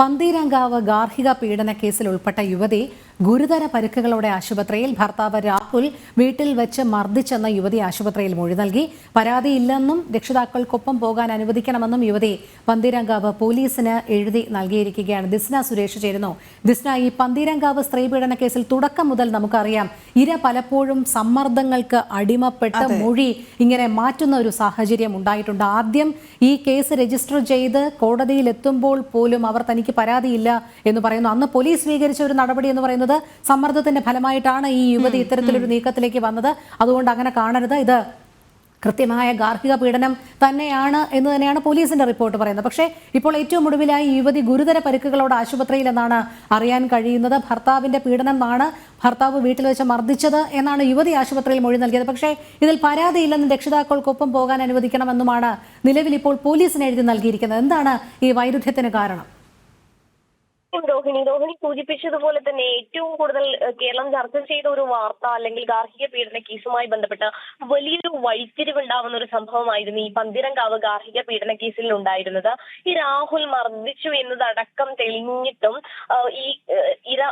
പന്തീരങ്കാവ് ഗാർഹിക പീഡന കേസിൽ ഉൾപ്പെട്ട യുവതി ഗുരുതര പരുക്കുകളോടെ ആശുപത്രിയിൽ ഭർത്താവ് രാഹുൽ വീട്ടിൽ വെച്ച് മർദ്ദിച്ചെന്ന യുവതി ആശുപത്രിയിൽ മൊഴി നൽകി. പരാതിയില്ലെന്നും രക്ഷിതാക്കൾക്കൊപ്പം പോകാൻ അനുവദിക്കണമെന്നും യുവതി പന്തീരങ്കാവ് പോലീസിന് എഴുതി നൽകിയിരിക്കുകയാണ്. ദിസ്ന സുരേഷ് ചേരുന്നു. ദിസ്ന ഈ പന്തീരങ്കാവ് സ്ത്രീ പീഡന കേസിൽ തുടക്കം മുതൽ നമുക്കറിയാം ഇര പലപ്പോഴും സമ്മർദ്ദങ്ങൾക്ക് അടിമപ്പെട്ട് മൊഴി ഇങ്ങനെ മാറ്റുന്ന ഒരു സാഹചര്യം ഉണ്ടായിട്ടുണ്ട്. ആദ്യം ഈ കേസ് രജിസ്റ്റർ ചെയ്ത് കോടതിയിൽ എത്തുമ്പോൾ പോലും അവർ തനിക്ക് പരാതിയില്ല എന്ന് പറയുന്നു. അന്ന് പോലീസ് സ്വീകരിച്ച ഒരു നടപടി എന്ന് പറയുന്നത് സമ്മർദ്ദത്തിന്റെ ഫലമായിട്ടാണ് ഈ യുവതി ഇത്തരത്തിലൊരു നീക്കത്തിലേക്ക് വന്നത്. അതുകൊണ്ട് അങ്ങനെ കാണരുത്. ഇത് കൃത്യമായ ഗാർഹിക പീഡനം തന്നെയാണ് എന്ന് തന്നെയാണ് പോലീസിന്റെ റിപ്പോർട്ട് പറയുന്നത്. പക്ഷേ ഇപ്പോൾ ഏറ്റവും ഒടുവിലായി യുവതി ഗുരുതര പരിക്കുകളോട് ആശുപത്രിയിൽ എന്നാണ് അറിയാൻ കഴിയുന്നത്. ഭർത്താവിന്റെ പീഡനമാണ് ഭർത്താവ് വീട്ടിൽ വെച്ച് മർദ്ദിച്ചത് എന്നാണ് യുവതി ആശുപത്രിയിൽ മൊഴി നൽകിയത്. പക്ഷേ ഇതിൽ പരാതിയില്ലെന്ന് രക്ഷിതാക്കൾക്കൊപ്പം പോകാൻ അനുവദിക്കണമെന്നുമാണ് നിലവിൽ ഇപ്പോൾ പോലീസിന് എഴുതി നൽകിയിരിക്കുന്നത്. എന്താണ് ഈ വൈരുദ്ധ്യത്തിന് കാരണം? രോഹിണി. രോഹിണി സൂചിപ്പിച്ചതുപോലെ തന്നെ ഏറ്റവും കൂടുതൽ കേരളം ചർച്ച ചെയ്ത ഒരു വാർത്ത അല്ലെങ്കിൽ ഗാർഹിക പീഡന കേസുമായി ബന്ധപ്പെട്ട വലിയൊരു വഴിത്തിരിവുണ്ടാവുന്ന ഒരു സംഭവമായിരുന്നു ഈ പന്തിരങ്കാവ് ഗാർഹിക പീഡന കേസിൽ ഉണ്ടായിരുന്നത്. ഈ രാഹുൽ മർദ്ദിച്ചു എന്നതടക്കം തെളിഞ്ഞിട്ടും ഈ ഇര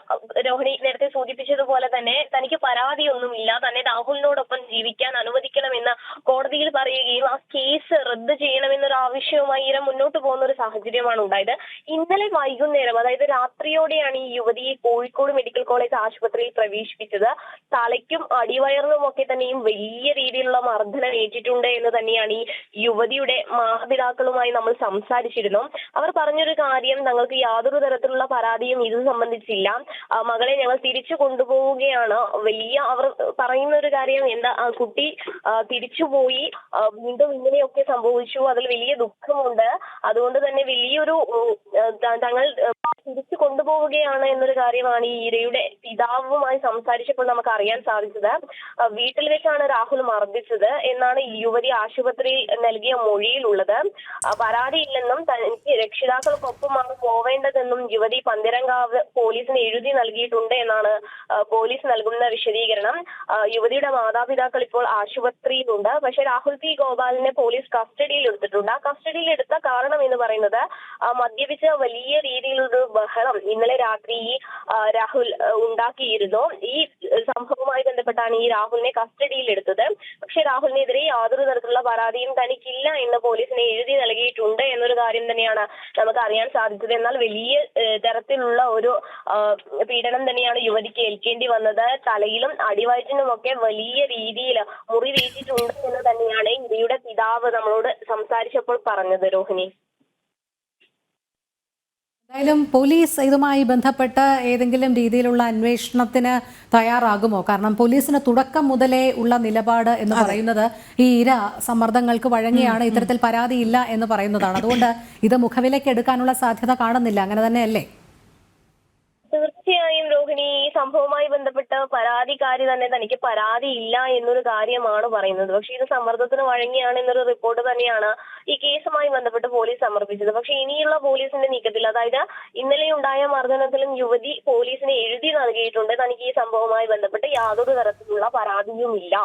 രോഹിണി നേരത്തെ സൂചിപ്പിച്ചതുപോലെ തന്നെ തനിക്ക് പരാതിയൊന്നുമില്ല. തന്നെ രാഹുലിനോടൊപ്പം ജീവിക്കാൻ അനുവദിക്കണമെന്ന് കോടതിയിൽ പറയുകയും ആ കേസ് റദ്ദ് ചെയ്യണമെന്നൊരു ആവശ്യവുമായി ഇര മുന്നോട്ട് പോകുന്ന ഒരു സാഹചര്യമാണ് ഉണ്ടായത്. ഇന്നലെ വൈകുന്നേരം അതായത് രാത്രിയോടെയാണ് ഈ യുവതിയെ കോഴിക്കോട് മെഡിക്കൽ കോളേജ് ആശുപത്രിയിൽ പ്രവേശിപ്പിച്ചത്. തലയ്ക്കും അടിവയറിനും ഒക്കെ തന്നെയും വലിയ രീതിയിലുള്ള മർദ്ദനം ഏറ്റിട്ടുണ്ട് എന്ന് തന്നെയാണ് ഈ യുവതിയുടെ മാതാപിതാക്കളുമായി നമ്മൾ സംസാരിച്ചിരുന്നു. അവർ പറഞ്ഞൊരു കാര്യം തങ്ങൾക്ക് യാതൊരു തരത്തിലുള്ള പരാതിയും ഇത് സംബന്ധിച്ചില്ല. മകളെ ഞങ്ങൾ തിരിച്ചു കൊണ്ടുപോവുകയാണ്. വലിയ അവർ പറയുന്ന ഒരു കാര്യം എന്താ കുട്ടി തിരിച്ചു തിരിച്ചുപോയി. വീണ്ടും ഇങ്ങനെയൊക്കെ സംഭവിച്ചു. അതിൽ വലിയ ദുഃഖമുണ്ട്. അതുകൊണ്ട് തന്നെ വലിയൊരു തങ്ങൾ തിരിച്ചു കൊണ്ടുപോവുകയാണ് എന്നൊരു കാര്യമാണ് ഈ ഇരയുടെ പിതാവുമായി സംസാരിച്ചപ്പോൾ നമുക്ക് അറിയാൻ സാധിച്ചത് വീട്ടിൽ വെച്ചാണ് രാഹുൽ മർദ്ദിച്ചത് എന്നാണ് യുവതി ആശുപത്രിയിൽ നൽകിയ മൊഴിയിലുള്ളത്. പരാതിയില്ലെന്നും തനിക്ക് രക്ഷിതാക്കൾക്കൊപ്പമാണ് പോവേണ്ടതെന്നും യുവതി പന്തിരങ്കാവ് പോലീസിന് എഴുതി നൽകിയിട്ടുണ്ട് എന്നാണ് പോലീസ് നൽകുന്ന വിശദീകരണം. യുവതിയുടെ മാതാപിതാക്കൾ ഇപ്പോൾ ആശുപത്രിയിലുണ്ട്. പക്ഷെ രാഹുൽ പി. ഗോപാലിനെ പോലീസ് കസ്റ്റഡിയിൽ എടുത്തിട്ടുണ്ട്. ആ കസ്റ്റഡിയിൽ എടുത്ത കാരണം എന്ന് പറയുന്നത് മദ്യപിച്ച വലിയ രീതിയിലൊരു ബഹളം. ഇന്നലെ രാത്രി ഈ രാഹുൽ ഉണ്ടാക്കിയിരുന്നു. ഈ സംഭവവുമായി ബന്ധപ്പെട്ടാണ് ഈ രാഹുലിനെ കസ്റ്റഡിയിൽ എടുത്തത് പക്ഷേ രാഹുലിനെതിരെ യാതൊരു തരത്തിലുള്ള പരാതിയും തനിക്കില്ല എന്ന് പോലീസിനെ എഴുതി നൽകിയിട്ടുണ്ട് എന്നൊരു കാര്യം തന്നെയാണ് നമുക്ക് അറിയാൻ സാധിച്ചത്. എന്നാൽ വലിയ തരത്തിലുള്ള ഒരു പീഡനം തന്നെയാണ് യുവതിക്ക് ഏൽക്കേണ്ടി വന്നത്. തലയിലും അടിവയറ്റിനുമൊക്കെ വലിയ രീതിയിൽ മുറിവേറ്റിട്ടുണ്ട് എന്ന് തന്നെയാണ് ഇവയുടെ പിതാവ് നമ്മളോട് സംസാരിച്ചപ്പോൾ പറഞ്ഞത് രോഹിണി. എന്തായാലും പോലീസ് ഇതുമായി ബന്ധപ്പെട്ട് ഏതെങ്കിലും രീതിയിലുള്ള അന്വേഷണത്തിന് തയ്യാറാകുമോ? കാരണം പോലീസിന് തുടക്കം മുതലേ ഉള്ള നിലപാട് എന്ന് പറയുന്നത് ഈ ഇര സമ്മർദ്ദങ്ങൾക്ക് വഴങ്ങിയാണ്. ഇത്തരത്തിൽ പരാതിയില്ല എന്ന് പറയുന്നതാണ്. അതുകൊണ്ട് ഇത് മുഖവിലേക്ക് എടുക്കാനുള്ള സാധ്യത കാണുന്നില്ല. അങ്ങനെ തന്നെയല്ലേ? തീർച്ചയായും രോഹിണി ഈ സംഭവവുമായി ബന്ധപ്പെട്ട് പരാതിക്കാരി തന്നെ തനിക്ക് പരാതി ഇല്ല എന്നൊരു കാര്യമാണ് പറയുന്നത്. പക്ഷെ ഇത് സമ്മർദ്ദത്തിന് വഴങ്ങിയാണ് എന്നൊരു റിപ്പോർട്ട് തന്നെയാണ് ഈ കേസുമായി ബന്ധപ്പെട്ട് പോലീസ് സമർപ്പിച്ചത്. പക്ഷെ ഇനിയുള്ള പോലീസിന്റെ നീക്കത്തിൽ അതായത് ഇന്നലെ ഉണ്ടായ മർദ്ദനത്തിലും യുവതി പോലീസിന് എഴുതി നൽകിയിട്ടുണ്ട്. തനിക്ക് ഈ സംഭവവുമായി ബന്ധപ്പെട്ട് യാതൊരു തരത്തിലുള്ള പരാതിയും ഇല്ല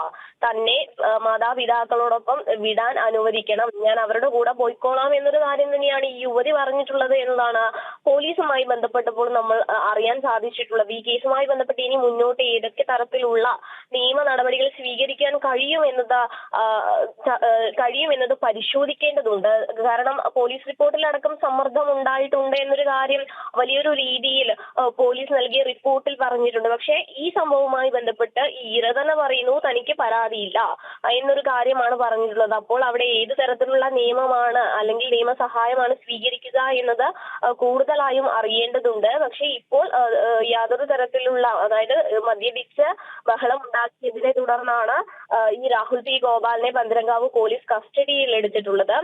തന്നെ മാതാപിതാക്കളോടൊപ്പം വിടാൻ അനുവദിക്കണം. ഞാൻ അവരുടെ കൂടെ പോയിക്കോളാം എന്നൊരു കാര്യം തന്നെയാണ് ഈ യുവതി പറഞ്ഞിട്ടുള്ളത് എന്നതാണ് പോലീസുമായി ബന്ധപ്പെട്ടപ്പോൾ നമ്മൾ അറിയാൻ സാധിച്ചിട്ടുള്ളത്. ഈ കേസുമായി ബന്ധപ്പെട്ട് ഇനി മുന്നോട്ട് ഏതൊക്കെ തരത്തിലുള്ള നിയമ നടപടികൾ സ്വീകരിക്കാൻ കഴിയും എന്നത് ആ, ച- ആ, കഴിയും എന്നത് പരിശോധിക്കേണ്ടതുണ്ട്. കാരണം പോലീസ് റിപ്പോർട്ടിലടക്കം സമ്മർദ്ദം ഉണ്ടായിട്ടുണ്ട് എന്നൊരു കാര്യം വലിയൊരു രീതിയിൽ പോലീസ് നൽകിയ റിപ്പോർട്ടിൽ പറഞ്ഞിട്ടുണ്ട്. പക്ഷേ ഈ സംഭവവുമായി ബന്ധപ്പെട്ട് ഈ ഇരതന പറയുന്നു തനിക്ക് പരാതിയില്ല എന്നൊരു കാര്യമാണ് പറഞ്ഞിട്ടുള്ളത് അപ്പോൾ അവിടെ ഏത് തരത്തിലുള്ള നിയമമാണ് അല്ലെങ്കിൽ നിയമസഹായമാണ് സ്വീകരിക്കുക എന്നത് കൂടുതലായും അറിയേണ്ടതുണ്ട്. പക്ഷേ ഇപ്പോൾ യാതൊരു തരത്തിലുള്ള അതായത് മദ്യപിച്ച് ബഹളം ഉണ്ടാക്കിയതിനെ തുടർന്നാണ് ഈ രാഹുൽ പി. ഗോപാലിനെ പന്തരങ്കാവ് പോലീസ് കസ്റ്റഡിയിൽ എടുത്തിട്ടുള്ളത്.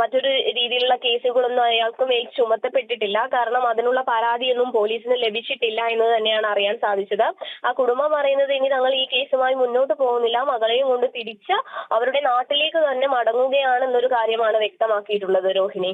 മറ്റൊരു രീതിയിലുള്ള കേസുകളൊന്നും അയാൾക്ക് മേൽ ചുമത്തപ്പെട്ടിട്ടില്ല. കാരണം അതിനുള്ള പരാതിയൊന്നും പോലീസിന് ലഭിച്ചിട്ടില്ല എന്ന് തന്നെയാണ് അറിയാൻ സാധിച്ചത്. ആ കുടുംബം പറയുന്നത് ഇനി തങ്ങൾ ഈ കേസുമായി മുന്നോട്ട് പോകുന്നില്ല. മകളെയും കൊണ്ട് തിരിച്ച് അവരുടെ നാട്ടിലേക്ക് തന്നെ മടങ്ങുകയാണെന്നൊരു കാര്യമാണ് വ്യക്തമാക്കിയിട്ടുള്ളത് രോഹിണി.